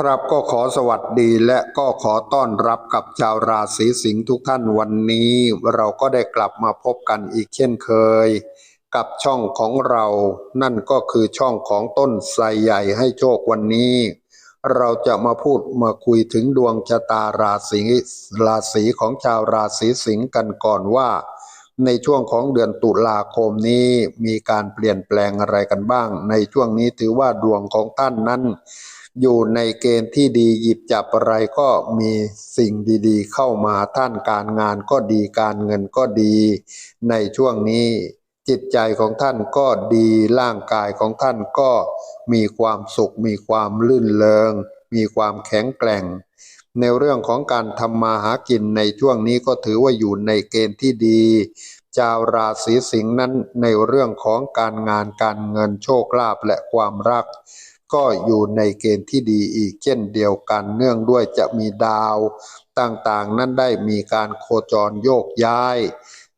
ครับก็ขอสวัสดีและก็ขอต้อนรับกับชาวราศีสิงห์ทุกท่านวันนี้ เราก็ได้กลับมาพบกันอีกเช่นเคย กับช่องของเรา นั่นก็คือช่องของต้นไทรใหญ่ให้โชควันนี้ เราจะมาพูดมาคุยถึงดวงชะตาราศีราศีของชาวราศีสิงห์กันก่อนว่า ในช่วงของเดือนตุลาคมนี้มีการเปลี่ยนแปลงอะไรกันบ้าง ในช่วงนี้ถือว่าดวงของท่านนั้น อยู่ในเกณฑ์ที่ดีหยิบจับอะไรก็มีสิ่งดีๆ เข้ามาท่านการงานก็ดีการเงินก็ดี ในช่วงนี้จิตใจของท่านก็ดีร่างกายของท่านก็มีความสุข มีความลื่นเลงมีความแข็งแกร่ง ในเรื่องของการทำมาหากินในช่วงนี้ก็ถือว่าอยู่ในเกณฑ์ที่ดีชาวราศีสิงห์นั้นในเรื่องของการงานการเงินโชคลาภและความรัก ก็อยู่ในเกณฑ์ที่ดีอีกเช่นเดียวกัน เนื่องด้วยจะมีดาวต่างๆ นั้นได้มีการโคจรโยกย้าย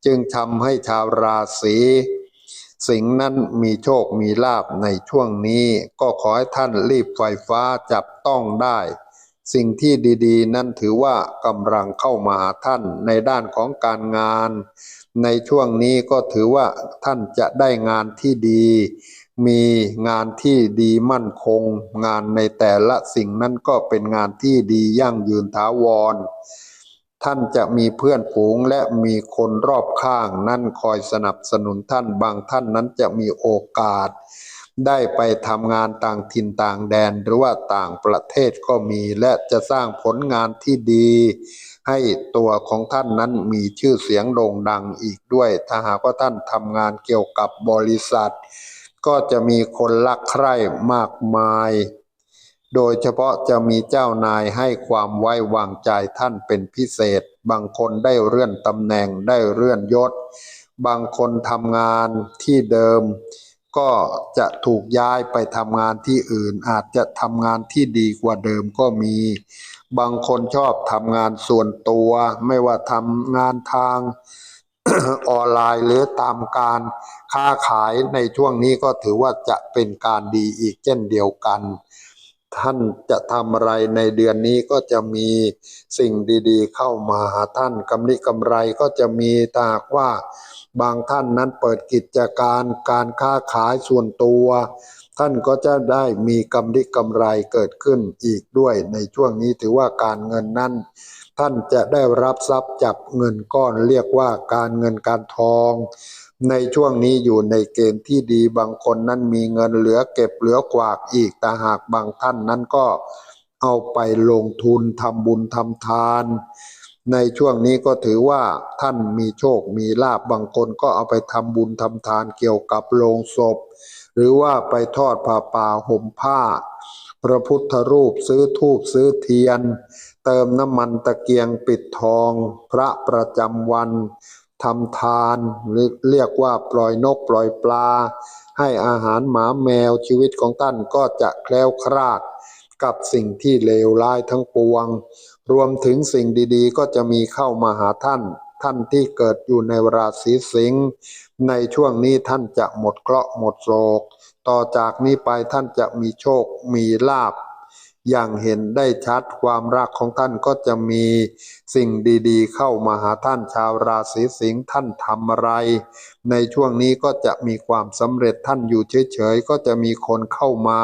จึงทำให้ชาวราศีสิงห์นั้นมีโชคมีลาบในช่วงนี้ ก็ขอให้ท่านรีบไฟฟ้าจับต้องได้ สิ่งที่ดีๆ นั้นถือว่ากำลังเข้ามาหาท่านในด้านของการงาน ในช่วงนี้ก็ถือว่าท่านจะได้งานที่ดี มีงานที่ดีมั่นคง งานในแต่ละสิ่งนั้นก็เป็นงานที่ดียั่งยืนถาวร ท่านจะมีเพื่อนฝูงและมีคนรอบข้างนั่นคอยสนับสนุนท่านบางท่านนั้นจะมีโอกาส ได้ไปทำงานต่างถิ่นต่างแดนหรือว่าต่างประเทศก็มีและจะสร้างผลงานที่ดี ให้ตัวของท่านนั้นมีชื่อเสียงโด่งดังอีกด้วย ถ้าหากว่าท่านทำงานเกี่ยวกับบริษัท ก็จะมีคนรักใคร่มากมาย โดยเฉพาะจะมีเจ้านายให้ความไว้วางใจท่านเป็นพิเศษ บางคนได้เลื่อนตำแหน่งได้เลื่อนยศ บางคนทำงานที่เดิม ก็จะถูกย้ายไปทำงานที่อื่น อาจจะทำงานที่ดีกว่าเดิมก็มี บางคนชอบทำงานส่วนตัว ไม่ว่าทำงานทาง ออนไลน์หรือตามการค้าขายในช่วงนี้ก็ถือว่าจะเป็นการดีอีกเช่นเดียวกัน ท่านจะทำอะไรในเดือนนี้ก็จะมีสิ่งดีๆ เข้ามาหาท่านกำไรกำไรก็จะมีตาหากว่าบางท่านนั้นเปิดกิจการการค้าขายส่วนตัว ท่านก็จะได้มีกำไรกำไรเกิดขึ้นอีกด้วย ในช่วงนี้ถือว่าการเงินนั้น ท่านจะได้รับทรัพย์จากเงินก้อนเรียกว่าการเงินการทอง ในช่วงนี้อยู่ในเกณฑ์ที่ดีบางคนนั้นมีเงินเหลือเก็บเหลือกวากอีกแต่หากบางท่านนั้นก็เอาไปลงทุนทำบุญทำทาน ในช่วงนี้ก็ถือว่าท่านมีโชคมีลาบบางคนก็เอาไปทำบุญทำทานเกี่ยวกับโลงศพ หรือว่าไปทอดผ้าป่าห่มผ้า พระพุทธรูปซื้อธูปซื้อเทียน เติมน้ำมันตะเกียงปิดทอง พระประจำวัน ทำทานหรือเรียกว่าปล่อยนกปล่อยปลา ให้อาหารหมาแมวชีวิตของท่านก็จะแคล้วคลาดกับสิ่งที่เลวร้ายทั้งปวง รวมถึงสิ่งดีๆ ก็จะมีเข้ามาหาท่าน ท่านที่เกิดอยู่ในราศีสิงห์ในช่วงนี้ท่านจะหมดเคราะห์หมดโศก ต่อจากนี้ไปท่านจะมีโชคมีลาภ อย่างเห็นได้ชัดความรักของท่านก็จะมีสิ่งดีๆ เข้ามาหาท่านชาวราศีสิงห์ท่านทำอะไร ในช่วงนี้ก็จะมีความสำเร็จท่านอยู่เฉยๆก็จะมีคนเข้ามา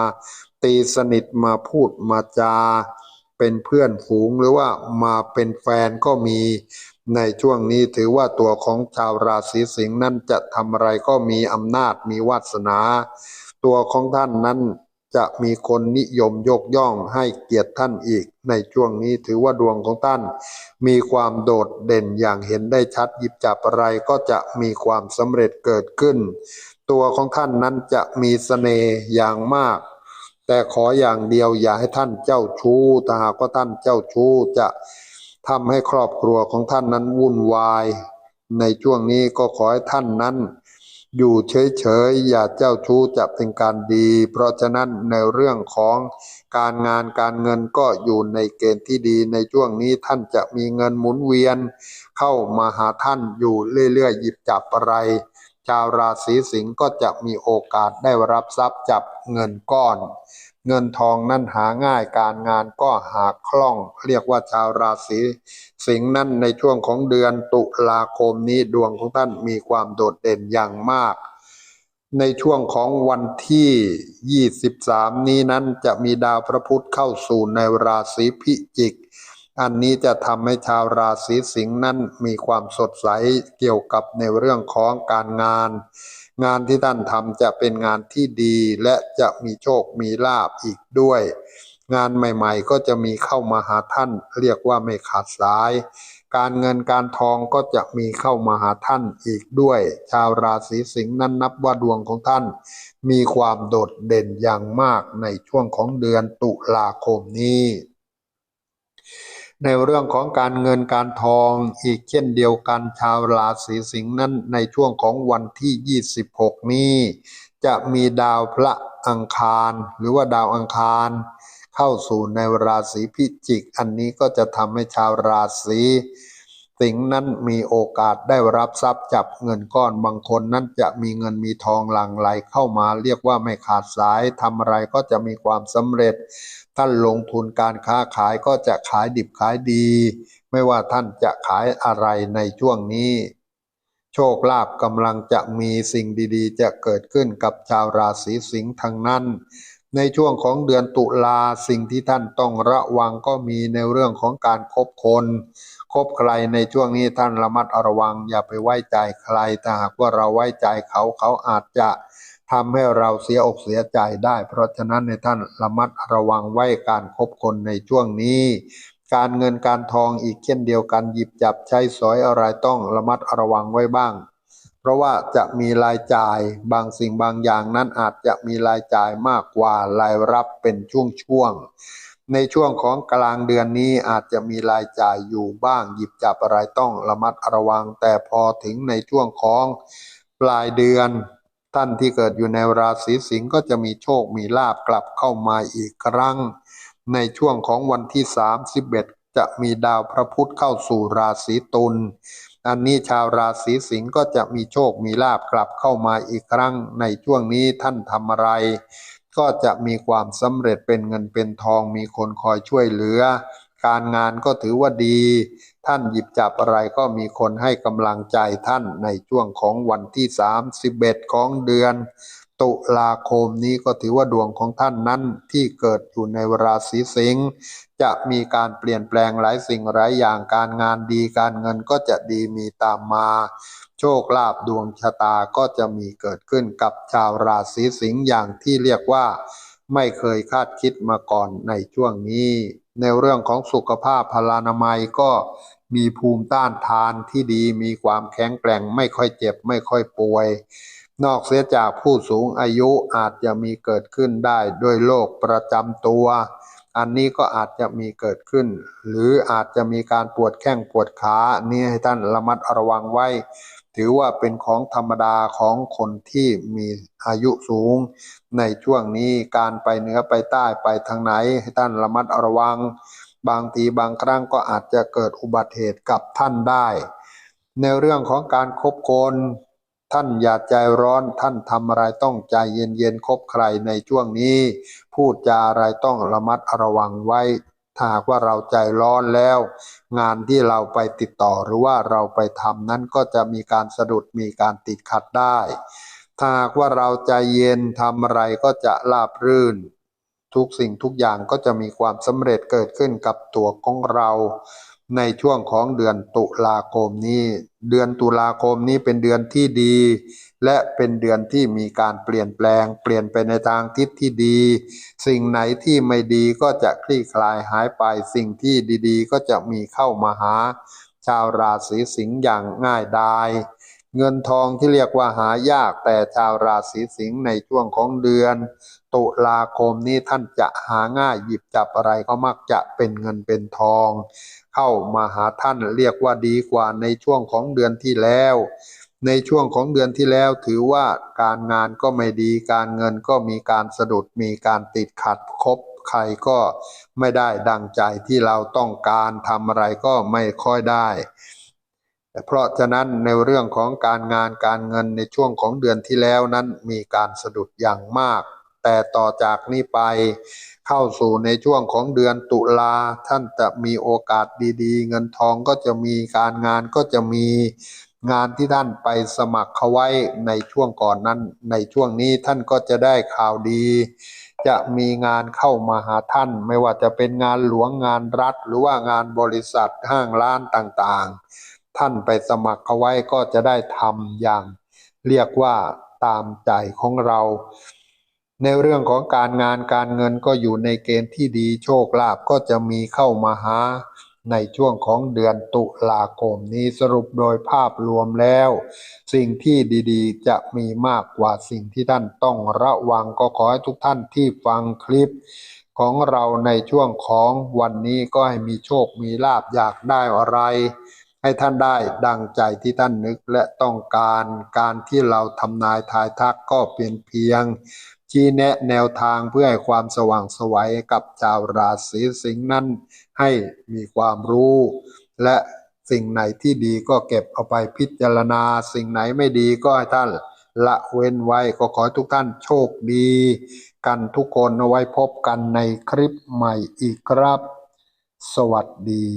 ตีสนิทมาพูดมาจา เป็นเพื่อนฝูงหรือว่ามาเป็นแฟนก็มีในช่วงนี้ถือว่าตัวของชาวราศีสิงห์นั้นจะทำอะไรก็มีอำนาจมีวาสนา ตัวของท่านนั้น จะมีคนนิยมยกย่องให้เกียรติท่านอีก ในช่วงนี้ถือว่าดวงของท่าน มีความโดดเด่นอย่างเห็นได้ชัดหยิบจับอะไรก็จะมีความสำเร็จเกิดขึ้น ตัวของท่านนั้นจะมีเสน่ห์อย่างมาก แต่ขออย่างเดียวอย่าให้ท่านเจ้าชู้ถ้าหากว่าท่านเจ้าชู้จะทำให้ครอบครัวของท่านนั้นวุ่นวาย ในช่วงนี้ก็ขอให้ท่านนั้น อยู่เฉยๆ อย่าเจ้าชู้จะเป็นการดี เพราะฉะนั้นในเรื่องของการงานการเงินก็อยู่ในเกณฑ์ที่ดีในช่วงนี้ท่านจะมีเงินหมุนเวียน เข้ามาหาท่านอยู่เรื่อยๆ หยิบจับอะไร ชาวราศีสิงห์ก็จะมีโอกาสได้รับทรัพย์จับเงินก้อน เงินทองนั่นหาง่ายการงานก็หาคล่อง เรียกว่าชาวราศีสิงห์นั้นในช่วงของเดือนตุลาคมนี้ดวงของท่านมีความโดดเด่นอย่างมาก ในช่วงของวันที่ 23 นี้นั้นจะมีดาวพระพุธเข้าสู่ในราศีพิจิก อันนี้จะทำให้ชาวราศีสิงห์นั้นมีความสดใสเกี่ยวกับในเรื่องของการงาน งานที่ท่านทำจะเป็นงานที่ดีและจะมีโชคมีลาภอีกด้วย งานใหม่ๆ ก็จะมีเข้ามาหาท่าน เรียกว่าไม่ขาดสาย การเงินการทองก็จะมีเข้ามาหาท่านอีกด้วย ชาวราศีสิงห์นั้นนับว่าดวงของท่าน มีความโดดเด่นอย่างมากในช่วงของเดือนตุลาคมนี้ ในเรื่องของการเงินการทองอีกเช่นเดียวกันชาวราศีสิงห์นั้นในช่วงของวันที่ 26 นี้ จะมีดาวพระอังคาร หรือว่าดาวอังคาร เข้าสู่ในราศีพิจิก อันนี้ก็จะทำให้ชาวราศี สิงห์นั้นมีโอกาสได้รับทรัพย์จับเงินก้อนบางคนนั้นจะมีเงินมีทองหลั่งไหลเข้ามาเรียกว่าไม่ขาดสายทำอะไรก็จะมีความสำเร็จ ท่านลงทุนการค้าขายก็จะขายดิบขายดี ไม่ว่าท่านจะขายอะไรในช่วงนี้ โชคลาภกำลังจะมีสิ่งดีๆ จะเกิดขึ้นกับชาวราศีสิงห์ทั้งนั้นในช่วงของเดือนตุลาสิ่งที่ท่านต้องระวังก็มีในเรื่องของการคบคน คบใครในช่วงนี้ท่านระมัดระวัง อย่าไปไว้ใจใครถ้าหากว่าเราไว้ใจเขาเขาอาจจะทำให้เราเสียอกเสียใจได้ เพราะฉะนั้นในท่านระมัดระวังไว้การคบคนในช่วงนี้ การเงินการทองอีกเช่นเดียวกันหยิบจับใช้สอยอะไรต้องระมัดระวังไว้บ้าง เพราะว่าจะมีรายจ่ายบางสิ่งบางอย่างนั้นอาจจะมีรายจ่ายมากกว่ารายรับเป็นช่วงๆ ในช่วงของกลางเดือนนี้อาจจะมีรายจ่ายอยู่บ้าง หยิบจับอะไรต้องระมัดระวัง แต่พอถึงในช่วงของปลายเดือน ท่านที่เกิดอยู่ในราศีสิงห์ก็จะมีโชคมีลาบกลับเข้ามาอีกครั้ง ในช่วงของวันที่ 31 จะมีดาวพระพุธเข้าสู่ราศีตุลอันนี้ชาวราศีสิงห์ก็จะมีโชคมีลาบกลับเข้ามาอีกครั้ง ในช่วงนี้ท่านทำอะไร ก็จะมีความสำเร็จเป็นเงินเป็นทองมีคนคอยช่วยเหลือ การงานก็ถือว่าดี ท่านหยิบจับอะไรก็มีคนให้กำลังใจท่านในช่วงของวันที่ 31 ของเดือน ตุลาคมนี้ก็ถือว่าดวงของท่านนั้นที่เกิดอยู่ในราศีสิงห์จะมีการเปลี่ยนแปลงหลายสิ่งหลายอย่างการงานดีการเงินก็จะดีมีตามมา โชคลาภดวงชะตาก็จะมีเกิดขึ้นกับชาวราศีสิงห์อย่างที่เรียกว่า ไม่เคยคาดคิดมาก่อนในช่วงนี้ ในเรื่องของสุขภาพพลานามัยก็มีภูมิต้านทานที่ดีมีความแข็งแกร่งไม่ค่อยเจ็บไม่ค่อยป่วย นอกเสียจากผู้สูงอายุอาจจะมีเกิดขึ้นได้ด้วยโรคประจำตัว อันนี้ก็อาจจะมีเกิดขึ้น หรืออาจจะมีการปวดแข้งปวดขานี่ให้ท่านระมัดระวังไว้ ถือว่าเป็นของธรรมดาของคนที่มีอายุสูง ในช่วงนี้การไปเหนือไปใต้ไปทางไหน ให้ท่านระมัดระวัง บางทีบางครั้งก็อาจจะเกิดอุบัติเหตุกับท่านได้ ในเรื่องของการคบคน ท่านอย่าใจร้อนท่านทำอะไรต้องใจเย็นๆคบใครในช่วงนี้ พูดจาอะไรต้องระมัดระวังไว้ ถ้าหากว่าเราใจร้อนแล้ว งานที่เราไปติดต่อหรือว่าเราไปทำนั้นก็จะมีการสะดุดมีการติดขัดได้ ถ้าหากว่าเราใจเย็นทำอะไรก็จะราบรื่น ทุกสิ่งทุกอย่างก็จะมีความสำเร็จเกิดขึ้นกับตัวของเรา ในช่วงของเดือนตุลาคมนี้ เดือนตุลาคมนี้เป็นเดือนที่ดี และเป็นเดือนที่มีการเปลี่ยนแปลง เปลี่ยนไปในทางทิศที่ดี สิ่งไหนที่ไม่ดีก็จะคลี่คลายหายไป สิ่งที่ดีๆ ก็จะมีเข้ามาหา ชาวราศีสิงห์อย่างง่ายดาย เงินทองที่เรียกว่าหายากแต่ชาวราศีสิงห์ในช่วงของเดือน ตุลาคมนี้ท่านจะหาง่ายหยิบจับอะไรก็มักจะเป็นเงินเป็นทอง เข้ามาหาท่านเรียกว่าดีกว่าในช่วงของเดือนที่แล้ว ในช่วงของเดือนที่แล้วถือว่าการงานก็ไม่ดีการเงินก็มีการสะดุดมีการติดขัดคบใครก็ไม่ได้ดังใจที่เราต้องการทำอะไรก็ไม่ค่อยได้เพราะฉะนั้นในเรื่องของการงานการเงินในช่วงของเดือนที่แล้วนั้นมีการสะดุดอย่างมาก แต่ต่อจากนี้ไป เข้าสู่ในช่วงของเดือนตุลาท่านจะมีโอกาสดีๆ เงินทองก็จะมีการงานก็จะมีงานที่ท่านไปสมัครเขาไว้ในช่วงก่อนนั้น ในช่วงนี้ท่านก็จะได้ข่าวดี จะมีงานเข้ามาหาท่าน ไม่ว่าจะเป็นงานหลวงงานรัฐ หรือว่างานบริษัทห้างร้านต่างๆ ท่านไปสมัครเขาไว้ก็จะได้ทำอย่าง เรียกว่าตามใจของเรา ในเรื่องของการงานการเงินก็อยู่ในเกณฑ์ที่ดีโชคลาภก็จะมีเข้ามาหาในช่วงของเดือนตุลาคมนี้สรุปโดยภาพรวมแล้ว สิ่งที่ดีๆ จะมีมากกว่าสิ่งที่ท่านต้องระวังก็ขอให้ทุกท่านที่ฟังคลิปของเราในช่วงของวันนี้ก็ให้มีโชคมีลาบอยากได้อะไร ให้ท่านได้ดังใจที่ท่านนึกและต้องการการที่เราทำนายทายทักก็เป็นเพียง ชี้แนะแนวทางเพื่อให้ความสว่างไสวัยกับชาวราศีสิงห์นั้น ให้มีความรู้ และสิ่งไหนที่ดีก็เก็บเอาไปพิจารณา สิ่งไหนไม่ดีก็ให้ท่านละเว้นไว้ก็ขอให้ทุกท่านโชคดี กันทุกคนเอาไว้พบกันในคลิปใหม่อีกครับ สวัสดี